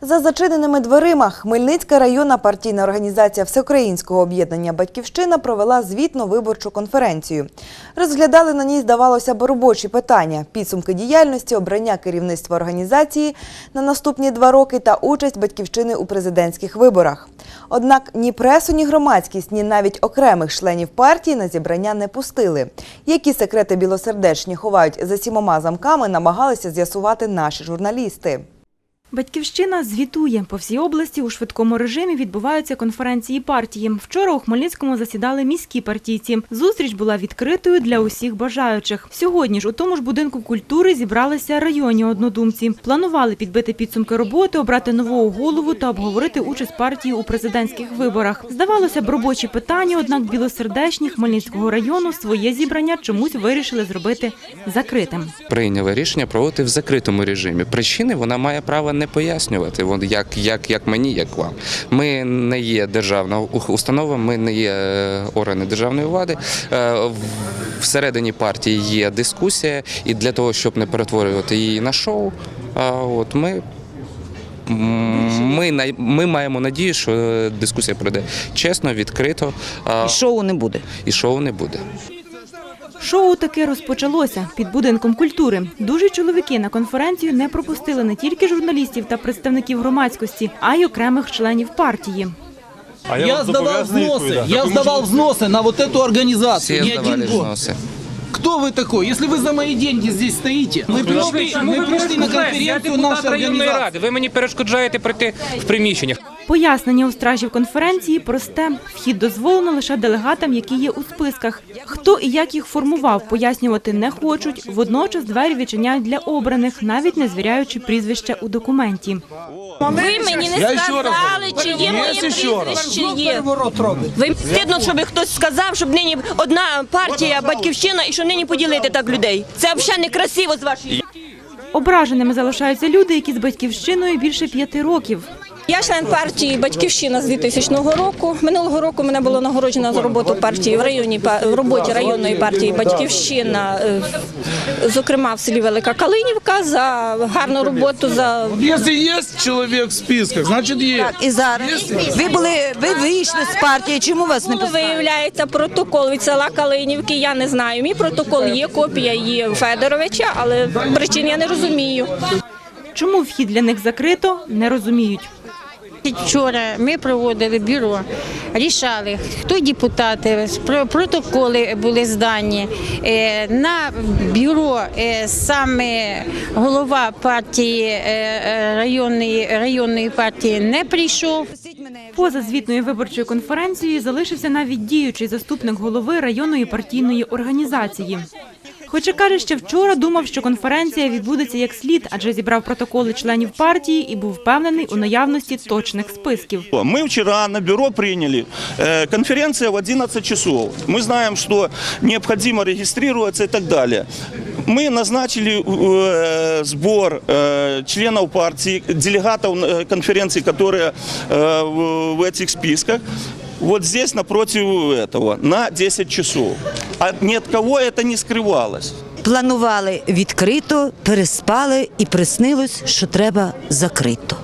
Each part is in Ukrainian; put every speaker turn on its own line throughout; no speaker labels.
За зачиненими дверима Хмельницька районна партійна організація Всеукраїнського об'єднання Батьківщина провела звітну виборчу конференцію. Розглядали на ній, здавалося б, робочі питання, підсумки діяльності, обрання керівництва організації на наступні два роки та участь батьківщини у президентських виборах. Однак ні пресу, ні громадськість, ні навіть окремих членів партії на зібрання не пустили. Які секрети білосердечні ховають за сімома замками, намагалися з'ясувати наші журналісти.
Батьківщина звітує. По всій області у швидкому режимі відбуваються конференції партії. Вчора у Хмельницькому засідали міські партійці. Зустріч була відкритою для усіх бажаючих. Сьогодні ж у тому ж будинку культури зібралися районні однодумці. Планували підбити підсумки роботи, обрати нового голову та обговорити участь партії у президентських виборах. Здавалося б, робочі питання, однак білосердечні Хмельницького району своє зібрання чомусь вирішили зробити закритим.
прийняли рішення проводити в закритому режимі. Причини вона має право не пояснювати. Як, як, як мені, як вам. Ми не є державна установа, ми не є е, органи державної влади. Е, Всередині партії є дискусія, і для того, щоб не перетворювати її на шоу, от ми. Ми, ми маємо надію, що е, дискусія пройде чесно, відкрито,
І шоу не буде.
і шоу не буде.
Шоу таки розпочалося під будинком культури. Дуже чоловіки на конференцію не пропустили не тільки журналістів та представників громадськості, а й окремих членів партії.
А
Я,
вам
сдавал
зобов'язаний
взносы,
відповідати.
я сдавал взносы на вот эту
Всі
организацию. Не
здавали
один год.
взноси.
Кто вы такой? Если вы за мои деньги здесь стоите, мы пришли, мы пришли на
Я
конференцию
депутат
нашей
районної
организации.
ради. Ви мені перешкоджаєте пройти в приміщення.
Пояснення у стражів конференції просте. Вхід дозволено лише делегатам, які є у списках. Хто і як їх формував, пояснювати не хочуть. Водночас двері відчиняють для обраних, навіть не звіряючи прізвище у документі.
Ви мені не сказали, чи є моє прізвище є. Ви стидно, щоб хтось сказав, щоб нині одна партія, батьківщина, і що нині поділити так людей. Це взагалі некрасиво з вашої.
Ображеними залишаються люди, які з батьківщиною більше п'яти років.
Я член партії Батьківщина з 2000 року. Минулого року мене було нагороджено за роботу партії в районі в роботі районної партії Батьківщина, е, зокрема в селі Велика Калинівка, за гарну роботу за
Если есть человек в списках, значит есть.
І зараз ви були, ви вийшли з партії. Чому вас не пускали?
виявляється протокол від села Калинівки. Я не знаю. Мій протокол є, копія є Федоровича, але причин я не розумію.
Чому вхід для них закрито, не розуміють.
Вчора ми проводили бюро, рішали, хто депутати, про- протоколи були здані. Е, На бюро е, саме голова партії е, районної, районної партії не прийшов.
Поза звітною виборчою конференцією залишився навіть діючий заступник голови районної партійної організації. Хоча каже, ще вчора думав, що конференція відбудеться як слід, адже зібрав протоколи членів партії і був впевнений у наявності точних списків.
Мы вчера на бюро приняли э, конференция в 11 часов. Мы знаем, что необходимо регистрироваться и так далее. Мы назначили э, сбор э, членов партии, делегатов э, конференции, которые э, в в этих списках. Вот здесь напротив этого, на 10 часов. А ни от кого это не скрывалось.
Планували відкрито, переспали і приснилось, що треба закрито.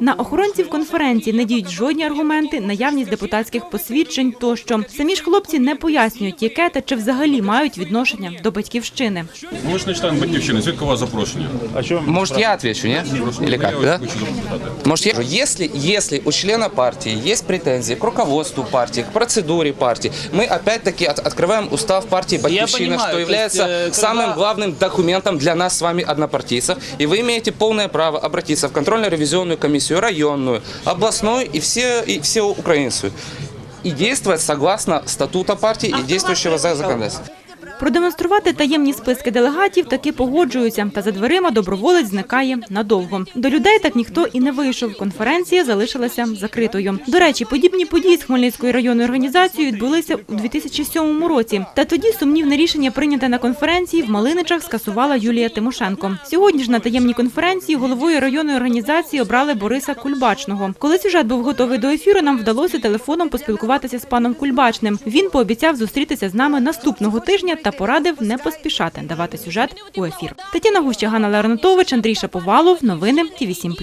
На охоронців конференції не діють жодні аргументи, наявність депутатських посвідчень тощо. Самі ж хлопці не пояснюють, яке та чи взагалі мають відношення до батьківщини.
Ви ж не член батьківщини, звідки у вас запрошення? А що
Может, я отвечу, нет? Или как, да? Может, я... Если, если у члена партии есть претензии к руководству партии, к процедуре партии, мы опять-таки от- открываем устав партии Батьковщина,
понимаю,
что
то
является
есть, э,
самым
когда-
главным документом для нас с вами, однопартийцев. И вы имеете полное право обратиться в контрольно-ревизионную комиссию, районную, областную и все, и все украинскую. И действовать согласно статута партии и действующего законодательства.
Продемонструвати таємні списки делегатів таки погоджуються, та за дверима доброволець зникає надовго. До людей так ніхто і не вийшов. Конференція залишилася закритою. До речі, подібні події з Хмельницькою районною організацією відбулися у 2007 році. Та тоді сумнівне рішення прийняте на конференції в Малиничах скасувала Юлія Тимошенко. Сьогодні ж на таємній конференції головою районної організації обрали Бориса Кульбачного. Коли сюжет був готовий до ефіру, нам вдалося телефоном поспілкуватися з паном Кульбачним. Він пообіцяв зустрітися з нами наступного тижня та порадив не поспішати давати сюжет у ефір. Тетяна Гуща, Ганна Ларнатович, Андрій Шаповалов. Новини Ті 7